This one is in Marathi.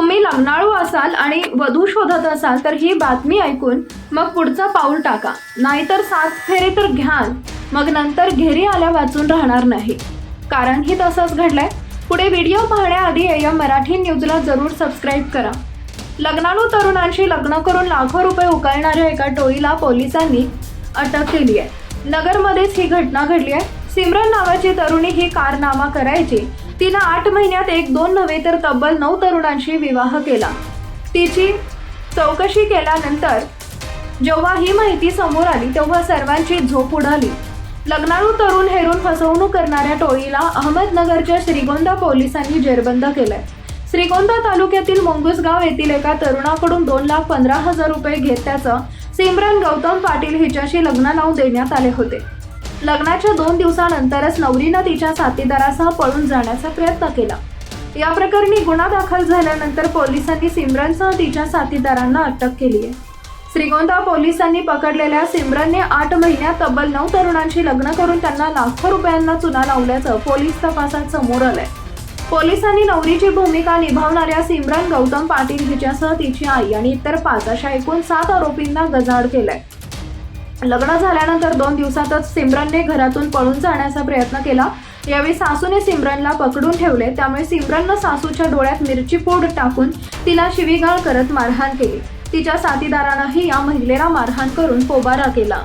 तुम्ही लग्नाळू असाल आणि वधू शोधत असाल तर ही बातमी ऐकून मग पुढचा पाऊल टाका. नाहीतर सात फेरे तर घ्याल. मग नंतर घेरी आल्या वाचून राहणार नाही. कारण ही तसंच घडलंय. पुढे व्हिडिओ पाहण्याआधी या मराठी न्यूजला जरूर सबस्क्राईब करा. लग्नाळू तरुणांशी लग्न करून लाखो रुपये उकळणाऱ्या एका टोळीला पोलिसांनी अटक केली आहे. नगरमध्येच ही घटना घडली आहे. सिमरन नावाची तरुणी ही कारनामा करायची. तिनं आठ महिन्यात एक दोन नव्हे तर तब्बल नऊ तरुणांशी विवाह केला. तिची चौकशी केल्यानंतर जेव्हा ही माहिती समोर आली तेव्हा सर्वांची झोप उडाली. लग्नाळू तरुण हेरून फसवणूक करणाऱ्या टोळीला अहमदनगरच्या श्रीगोंदा पोलिसांनी जेरबंद केलंय. श्रीगोंदा तालुक्यातील मोंगुसगाव येथील एका तरुणाकडून दोन लाख पंधरा हजार रुपये घेत त्याचं सिमरन गौतम पाटील हिच्याशी लग्न लावून देण्यात आले होते. लग्नाच्या दोन दिवसानंतरच नवरीनं तिच्या साथीदारासह पळून जाण्याचा प्रयत्न केला. या प्रकरणी गुन्हा दाखल झाल्यानंतर पोलिसांनी सिमरनसह तिच्या साथीदारांना अटक केली आहे श्रीगोंदा पोलिसांनी पकडलेल्या सिमरनने आठ महिन्यात तब्बल नऊ तरुणांशी लग्न करून त्यांना लाखो रुपयांना चुना लावल्याचं पोलीस तपासात समोर आलंय. पोलिसांनी नवरीची भूमिका निभावणाऱ्या सिमरन गौतम पाटील हिच्यासह तिची आई आणि इतर पाच अशा एकूण सात आरोपींना गजाड केलाय. लग्न झाल्यानंतर दोन दिवसातच सिमरनने घरातून पळून जाण्याचा प्रयत्न केला. यावेळी सासूने सिमरनला पकडून ठेवले. त्यामुळे सिमरननं सासूच्या डोळ्यात मिरची पोड टाकून तिला शिवीगाळ करत मारहाण केली. तिच्या साथीदारानंही या महिलेला मारहाण करून पोबारा केला.